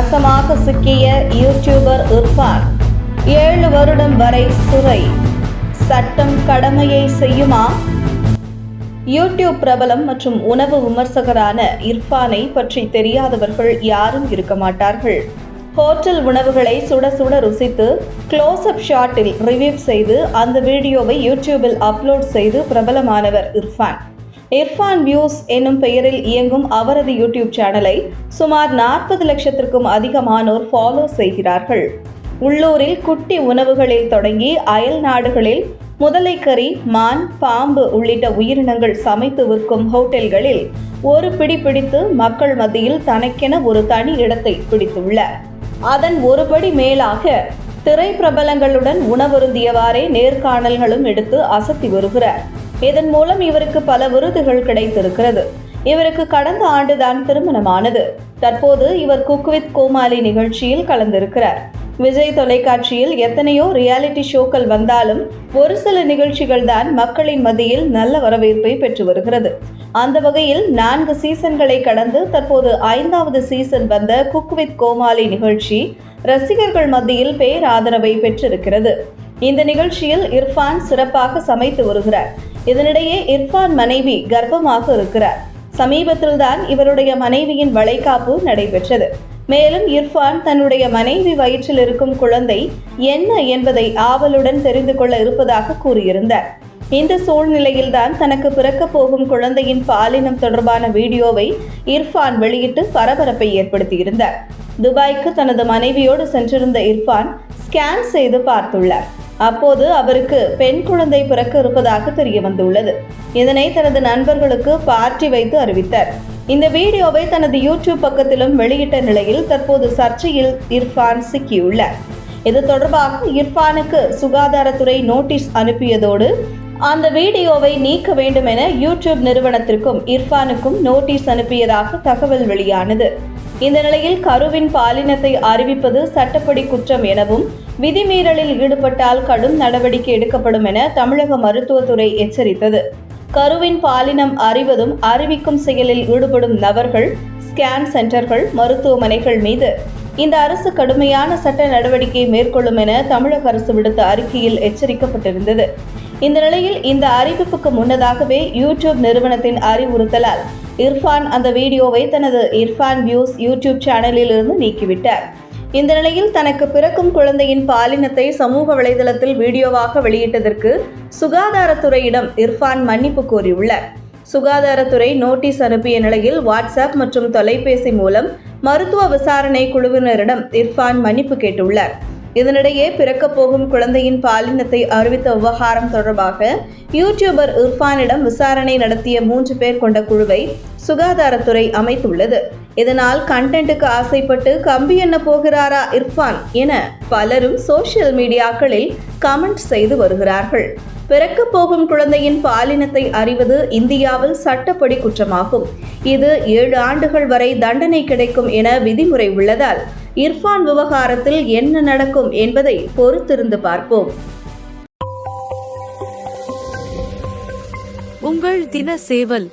வசமாக சிக்கிய யூடியூபர் இர்ஃபான் ஏழு வருடம் வரை சிறை சட்டம் கடமையை செய்யுமா? யூடியூப் பிரபலம் மற்றும் உணவு விமர்சகரான இர்ஃபானை பற்றி தெரியாதவர்கள் யாரும் இருக்க மாட்டார்கள். ஹோட்டல் உணவுகளை சுட சுட ருசித்து க்ளோஸ்அப் ஷாட்டில் ரிவ்யூ செய்து அந்த வீடியோவை யூடியூபில் அப்லோட் செய்து பிரபலமானவர் இர்ஃபான். இர்ஃபான் வியூஸ் என்னும் பெயரில் இயங்கும் அவரது யூடியூப் சேனலை சுமார் நாற்பது லட்சத்திற்கும் அதிகமானோர் ஃபாலோ செய்கிறார்கள். உள்ளூரில் குட்டி உணவுகளில் தொடங்கி அயல் நாடுகளில் முதலைக்கறி மான் பாம்பு உள்ளிட்ட உயிரினங்கள் சமைத்து விற்கும் ஹோட்டல்களில் ஒரு பிடி பிடித்து மக்கள் மத்தியில் தனக்கென ஒரு தனி இடத்தை பிடித்துள்ளார் அதன் ஒருபடி மேலாக திரை பிரபலங்களுடன் உணவருந்தியவாறே நேர்காணல்களும் எடுத்து அசத்தி வருகிறார். இதன் மூலம் இவருக்கு பல விருதுகள் கிடைத்திருக்கிறது. இவருக்கு கடந்த ஆண்டுதான் திருமணமானது. தற்போது இவர் குக் வித் கோமாளி நிகழ்ச்சியில் கலந்திருக்கிறார். விஜய் தொலைக்காட்சியில் எத்தனையோ ரியாலிட்டி ஷோக்கள் வந்தாலும் ஒரு சில நிகழ்ச்சிகள் தான் மக்களின் மத்தியில் நல்ல வரவேற்பை பெற்று வருகிறது. அந்த வகையில் நான்கு சீசன்களை கடந்து தற்போது ஐந்தாவது சீசன் வந்த குக் வித் கோமாளி நிகழ்ச்சி ரசிகர்கள் மத்தியில் பேராதரவை பெற்றிருக்கிறது. இந்த நிகழ்ச்சியில் இர்ஃபான் சிறப்பாக சமைத்து வருகிறார். இதனிடையே இர்ஃபான் மனைவி கர்ப்பமாக இருக்கிறார். சமீபத்தில்தான் இவருடைய மனைவியின் வளைகாப்பு நடைபெற்றது. மேலும் இர்ஃபான் தன்னுடைய மனைவி வயிற்றில் இருக்கும் குழந்தை என்ன என்பதை ஆவலுடன் தெரிந்து கொள்ள இருப்பதாக கூறியிருந்தார். இந்த சூழ்நிலையில்தான் தனக்கு பிறக்கப் போகும் குழந்தையின் பாலினம் தொடர்பான வீடியோவை இர்ஃபான் வெளியிட்டு பரபரப்பை ஏற்படுத்தியிருந்தார். துபாய்க்கு தனது மனைவியோடு சென்றிருந்த இர்ஃபான் ஸ்கேன் செய்து பார்த்துள்ளார். அப்போது அவருக்கு பெண் குழந்தை பிறக்க இருப்பதாக தெரிய வந்துள்ளது இதனை தனது நண்பர்களுக்கு பார்ட்டி வைத்து அறிவித்தார். இந்த வீடியோவை தனது யூடியூப் பக்கத்திலும் வெளியிட்ட நிலையில் தற்போது சர்ச்சையில் இர்ஃபான் சிக்கியுள்ளார். இது தொடர்பாக இர்ஃபானுக்கு சுகாதாரத்துறை நோட்டீஸ் அனுப்பியதோடு அந்த வீடியோவை நீக்க வேண்டும் என யூடியூப் நிறுவனத்திற்கும் இர்ஃபானுக்கும் நோட்டீஸ் அனுப்பியதாக தகவல் வெளியானது. இந்த நிலையில் கருவின் பாலினத்தை அறிவிப்பது சட்டப்படி குற்றம் எனவும் விதிமீறலில் ஈடுபட்டால் கடும் நடவடிக்கை எடுக்கப்படும் என தமிழக மருத்துவத்துறை எச்சரித்தது. கருவின் பாலினம் அறிவதும் அறிவிக்கும் செயலில் ஈடுபடும் நபர்கள் ஸ்கேன் சென்டர்கள் மருத்துவமனைகள் மீது இந்த அரசு கடுமையான சட்ட நடவடிக்கை மேற்கொள்ளும் என தமிழக அரசு விடுத்த அறிக்கையில் எச்சரிக்கப்பட்டிருந்தது. இந்த நிலையில் இந்த அறிவிப்புக்கு முன்னதாகவே யூடியூப் நிறுவனத்தின் அறிவுறுத்தலால் இர்ஃபான் அந்த வீடியோவை தனது இர்ஃபான் வியூஸ் யூடியூப் சேனலில் இருந்து நீக்கிவிட்டார். இந்த நிலையில் தனக்கு பிறக்கும் குழந்தையின் பாலினத்தை சமூக வலைதளத்தில் வீடியோவாக வெளியிட்டதற்கு சுகாதாரத்துறையிடம் இர்ஃபான் மன்னிப்பு கோரியுள்ளார். சுகாதாரத்துறை நோட்டீஸ் அனுப்பிய நிலையில் வாட்ஸ்அப் மற்றும் தொலைபேசி மூலம் மருத்துவ விசாரணை குழுவினரிடம் இர்ஃபான் மன்னிப்பு கேட்டுள்ளார். இதனிடையே பிறக்கப் போகும் குழந்தையின் பாலினத்தை அறிவித்த விவகாரம் தொடர்பாக யூடியூபர் இர்ஃபானிடம் விசாரணை நடத்திய மூன்று பேர் கொண்ட குழுவை சுகாதாரத்துறை அமைத்துள்ளது. இதனால் கண்டென்ட்டுக்கு ஆசைப்பட்டு கம்பி என்ன போகிறாரா இர்ஃபான் என பலரும் சோஷியல் மீடியாக்களில் கமெண்ட் செய்து வருகிறார்கள். பிறக்கப் போகும் குழந்தையின் பாலினத்தை அறிவது இந்தியாவில் சட்டப்படி குற்றமாகும். இது ஏழு ஆண்டுகள் வரை தண்டனை கிடைக்கும் என விதிமுறை உள்ளதால் இர்ஃபான் விவகாரத்தில் என்ன நடக்கும் என்பதை பொறுத்திருந்து பார்ப்போம். உங்கள் தின சேவல்